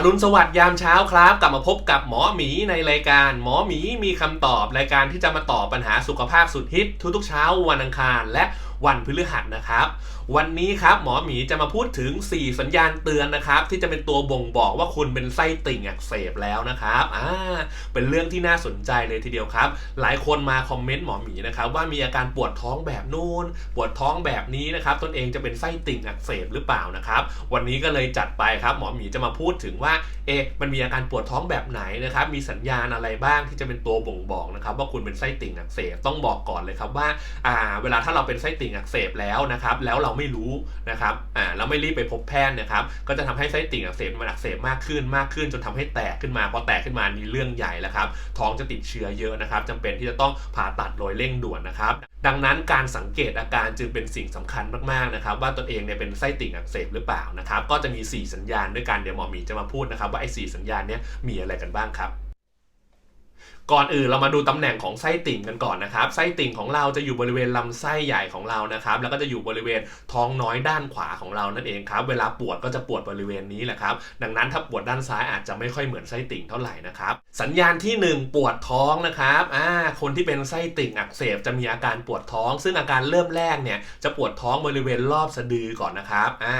อรุณสวัสดิ์ยามเช้าครับ กลับมาพบกับหมอหมีในรายการ หมอหมีมีคำตอบรายการที่จะมาตอบปัญหาสุขภาพสุดฮิตทุกๆเช้าวันอังคาร และวันพฤหัสนะครับ วันนี้ครับหมอหมีจะมาพูดถึง 4 สัญญาณเตือนนะครับ ที่จะเป็นตัวบ่งบอกว่าคุณเป็นไส้ติ่งอักเสบแล้วนะครับอ่าเป็นเรื่องที่น่าสนใจเลยทีเดียวครับ หลายคนมาคอมเมนต์หมอหมีนะครับว่ามีอาการปวดท้องแบบนู่นปวดท้องแบบนี้นะครับตนเองจะเป็นไส้ติ่งอักเสบหรือเปล่านะครับ วันนี้ก็เลยจัดไปครับ หมอหมีจะมาพูดถึงว่าเอะมันมีอาการปวดท้องแบบไหนนะครับมีสัญญาณอะไรบ้างที่จะเป็นตัวบ่งบอกนะครับว่าคุณเป็นไส้ติ่งอักเสบต้องบอกก่อนเลยครับว่าอ่าเวลาถ้าเราเป็นไส้ติ่งอักเสบแล้วนะครับ แล้วเราไม่รู้นะครับอ่าเราไม่รีบไปพบแพทย์นะครับ ก็จะทำให้ไส้ติ่งอักเสบมันอักเสบมากขึ้นมากขึ้น จนทำให้แตกขึ้นมาพอแตกขึ้นมานี่เรื่องใหญ่แล้วครับ ท้องจะติดเชื้อเยอะนะครับจำเป็นที่จะต้องผ่าตัดโดยเร่งด่วนนะครับ ดังนั้นการสังเกตอาการจึงเป็นสิ่งสำคัญมากๆนะครับ ว่าตนเองเนี่ยเป็นไส้ติ่งอักเสบหรือเปล่านะครับ ก็จะมี 4 สัญญาณด้วยกันเดี๋ยวหมอหมีจะมาพูดนะครับ ว่าไอ้สสัญญาณเนี้ยมีอะไรกันบ้างครับ ก่อนอื่นเรามาดูตำแหน่งของไส้ติ่งกันก่อนนะครับไส้ติ่งของเราจะอยู่บริเวณลำไส้ใหญ่ของเรานะครับ แล้วก็จะอยู่บริเวณท้องน้อยด้านขวาของเรานั่นเองครับ เวลาปวดก็จะปวดบริเวณนี้แหละครับ ดังนั้นถ้าปวดด้านซ้ายอาจจะไม่ค่อยเหมือนไส้ติ่งเท่าไหร่นะครับ สัญญาณที่ 1 ปวดท้องนะครับอ่าคนที่เป็นไส้ติ่งอักเสบจะมีอาการปวดท้อง ซึ่งอาการเริ่มแรกเนี่ยจะปวดท้องบริเวณรอบสะดือก่อนนะครับอ่า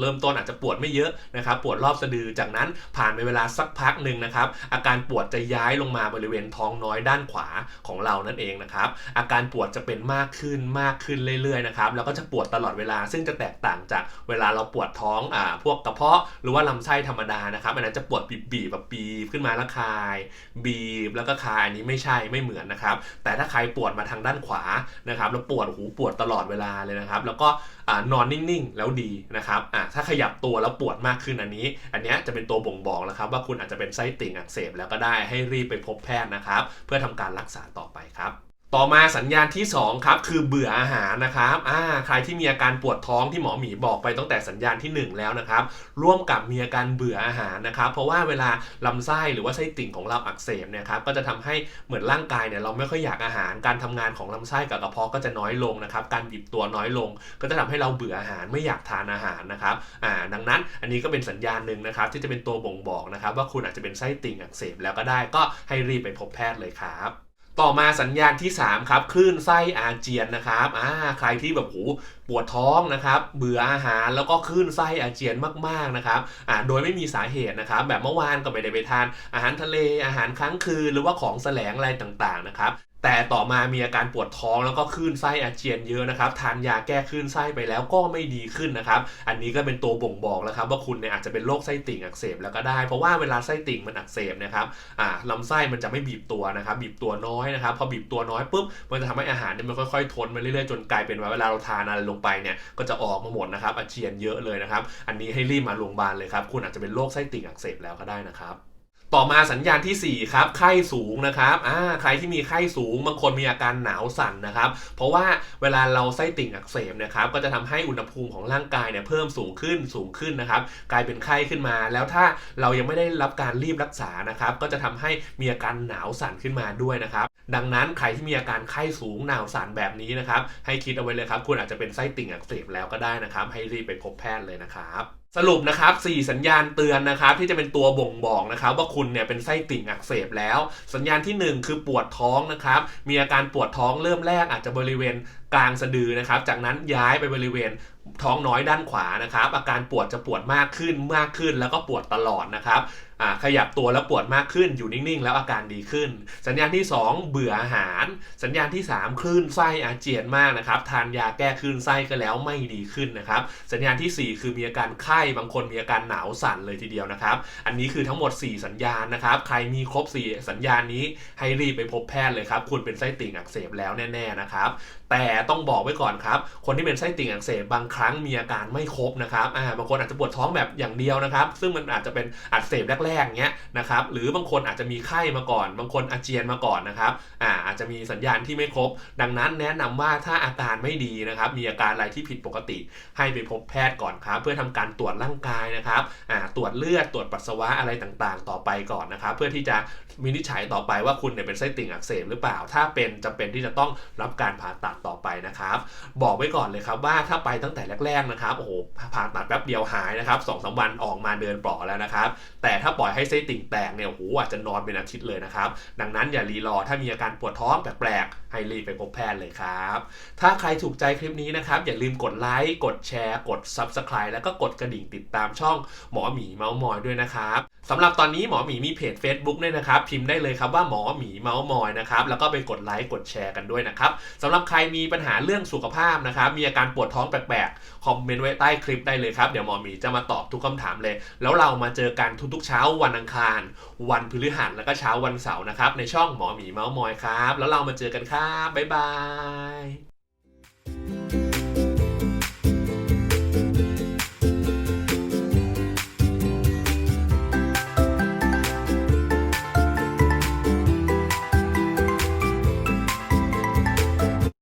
เริ่มต้นอาจจะปวดไม่เยอะนะครับ ปวดรอบสะดือจากนั้นผ่านไปเวลาสักพักหนึ่งนะครับอาการปวดจะย้ายลงมาบริเวณท้องน้อยด้านขวาของเรานั่นเองนะครับ อาการปวดจะเป็นมากขึ้นมากขึ้นเรื่อยๆนะครับ แล้วก็จะปวดตลอดเวลา ซึ่งจะแตกต่างจากเวลาเราปวดท้องอ่าพวกกระเพาะหรือว่าลำไส้ธรรมดานะครับอันนั้นจะปวดบีบแบบบีบขึ้นมาแล้วคาย บีบแล้วก็คายอันนี้ไม่ใช่ไม่เหมือนนะครับ แต่ถ้าใครปวดมาทางด้านขวานะครับแล้วปวดหูปวดตลอดเวลาเลยนะครับ แล้วก็อนอนนิ่งๆ แล้วดีนะครับอ่าถ้าขยับตัวแล้วปวดมากขึ้นอันนี้ อันนี้จะเป็นตัวบ่งบอกแล้วครับว่าคุณอาจจะเป็นไส้ติ่งอักเสบแล้วก็ได้ให้รีบไปพบแพทย์นะครับเพื่อทำการรักษาต่อไปครับ ต่อมาสัญญาณที่ 2 ครับ คือเบื่ออาหารนะครับอ่าใครที่มีอาการปวดท้องที่หมอหมีบอกไปตั้งแต่สัญญาณที่ 1 แล้วนะครับ ร่วมกับมีอาการเบื่ออาหารนะครับ เพราะว่าเวลาลำไส้หรือว่าไส้ติ่งของเราอักเสบเนี่ยครับก็จะทำให้เหมือนร่างกายเนี่ยเราไม่ค่อยอยากอาหาร การทำงานของลำไส้กับกระเพาะก็จะน้อยลงนะครับ การบีบตัวน้อยลง ก็จะทำให้เราเบื่ออาหารไม่อยากทานอาหารนะครับอ่าดังนั้นอันนี้ก็เป็นสัญญาณหนึ่งนะครับที่จะเป็นตัวบ่งบอกนะครับว่าคุณอาจจะเป็นไส้ติ่งอักเสบแล้วก็ได้ก็ให้รีบไปพบแพทย์เลยครับ ต่อมาสัญญาณที่ 3 ครับ คลื่นไส้อาเจียนนะครับอ่าใครที่แบบโหปวดท้องนะครับ เบื่ออาหารแล้วก็คลื่นไส้อาเจียนมากๆนะครับอ่าโดยไม่มีสาเหตุนะครับ แบบเมื่อวานก็ไม่ได้ไปทาน อาหารทะเลอาหารค้างคืนหรือว่าของแสลงอะไรต่างๆนะครับ แต่ต่อมามีอาการปวดท้องแล้วก็คลื่นไส้อาเจียนเยอะนะครับทานยาแก้คลื่นไส้ไปแล้วก็ไม่ดีขึ้นนะครับ อันนี้ก็เป็นตัวบ่งบอกแล้วครับว่าคุณเนี่ยอาจจะเป็นโรคไส้ติ่งอักเสบแล้วก็ได้ เพราะว่าเวลาไส้ติ่งมันอักเสบนะครับอ่าลำไส้มันจะไม่บีบตัวนะครับ บีบตัวน้อยนะครับ พอบีบตัวน้อยปุ๊บมันจะทำให้อาหารเนี่ยมันค่อยๆทนมาเรื่อยๆจนกลายเป็นว่าเวลาเราทานอะไรลงไปเนี่ยก็จะออกมาหมดนะครับอาเจียนเยอะเลยนะครับ อันนี้ให้รีบมาโรงพยาบาลเลยครับคุณอาจจะเป็นโรคไส้ติ่งอักเสบแล้วก็ได้นะครับ ต่อมาสัญญาณทีสี่ 4 ครับ ไข้สูงนะครับอ่าใครที่มีไข้สูงบางคนมีอาการหนาวสั่นนะครับ เพราะว่าเวลาเราไส้ติ่งอักเสบนะครับ ก็จะทำให้อุณหภูมิของร่างกายเนี่ยเพิ่มสูงขึ้นสูงขึ้นนะครับ กลายเป็นไข้ขึ้นมา แล้วถ้าเรายังไม่ได้รับการรีบรักษานะครับ ก็จะทำให้มีอาการหนาวสั่นขึ้นมาด้วยนะครับ ดังนั้นใครที่มีอาการไข้สูงหนาวสั่นแบบนี้นะครับ ให้คิดเอาไว้เลยครับ คุณอาจจะเป็นไส้ติ่งอักเสบแล้วก็ได้นะครับ ให้รีบไปพบแพทย์เลยนะครับ สรุปนะครับ4สัญญาณเตือนนะครับที่จะเป็นตัวบ่งบอกนะครับว่าคุณเนี่ยเป็นไส้ติ่งอักเสบแล้ว สัญญาณที่ 1 คือปวดท้องนะครับมีอาการปวดท้องเริ่มแรกอาจจะบริเวณกลางสะดือนะครับ จากนั้นย้ายไปบริเวณท้องน้อยด้านขวานะครับ อาการปวดจะปวดมากขึ้นมากขึ้นแล้วก็ปวดตลอดนะครับ ขยับตัวแล้วปวดมากขึ้นอยู่นิ่งๆ แล้วอาการดีขึ้น สัญญาณที่ 2 เบื่ออาหาร สัญญาณที่ 3 คลื่นไส้อาเจียนมากนะครับทานยาแก้คลื่นไส้ก็แล้วไม่ดีขึ้นนะครับสัญญาณทีสี่ 4 คือมีอาการไข้บางคนมีอาการหนาวสั่นเลยทีเดียวนะครับ อันนี้คือทั้งหมด 4 สัญญาณนะครับ ใครมีครบ 4 สัญญาณนี้ให้รีบไปพบแพทย์เลยครับคุณเป็นไส้ติ่งอักเสบแล้วแน่ๆนะครับแต่ต้องบอกไว้ก่อนครับ คนที่เป็นไส้ติ่งอักเสบบางครั้งมีอาการไม่ครบนะครับบางคนอาจจะปวดท้องแบบอย่างเดียวนะครับ ซึ่งมันอาจจะเป็นอักเสบแรกๆเงี้ยนะครับหรือบางคนอาจจะมีไข้มาก่อน บางคนอาเจียนมาก่อนนะครับอ่าอาจจะมีสัญญาณที่ไม่ครบ ดังนั้นแนะนำว่าถ้าอาการไม่ดีนะครับมีอาการอะไรที่ผิดปกติ ให้ไปพบแพทย์ก่อนครับเพื่อทำการตรวจร่างกายนะครับอ่าตรวจเลือดตรวจปัสสาวะอะไรต่างๆ ต่อไปก่อนนะครับเพื่อที่จะวินิจฉัยต่อไปว่าคุณเนี่ยเป็นไส้ติ่งอักเสบหรือเปล่า ถ้าเป็นจำเป็นที่จะต้องรับการผ่าตัดต่อไปนะครับ บอกไว้ก่อนเลยครับว่าถ้าไปตั้งแต่แรกๆนะครับโอ้โหผ่าตัดแป๊บเดียวหายนะครับสองสามวันออกมาเดินปลอแล้วนะครับแต่ถ้าปล่อยให้ไส้ติ่งแตกเนี่ยโอ้โหอาจจะนอนเป็นอาทิตย์เลยนะครับ ดังนั้นอย่ารีรอถ้ามีอาการปวดท้องแปลกๆให้รีบไปพบแพทย์เลยครับ ถ้าใครถูกใจคลิปนี้นะครับ อย่าลืมกดไลค์กดแชร์ กด Subscribe แล้วก็กดกระดิ่งติดตามช่องหมอหมีเมาส์มอยด้วยนะครับสำหรับตอนนี้หมอหมีมีเพจ Facebook ด้วยนะครับ พิมพ์ได้เลยครับว่าหมอหมีเมาส์มอยนะครับแล้วก็ไปกดไลค์กดแชร์กันด้วยนะครับสำหรับใครมีปัญหาเรื่องสุขภาพนะครับมีอาการปวดท้องแปลกๆคอมเมนต์ไว้ใต้คลิปได้เลยครับเดี๋ยวหมอหมีจะมาตอบทุกคำถามเลย แล้วเรามาเจอกันทุกๆเช้าวันอังคาร วันพฤหัสแล้วก็เช้าวันเสาร์นะครับ ในช่องหมอหมีเมาส์มอยครับ แล้วเรามาเจอกันครับ บ๊ายบาย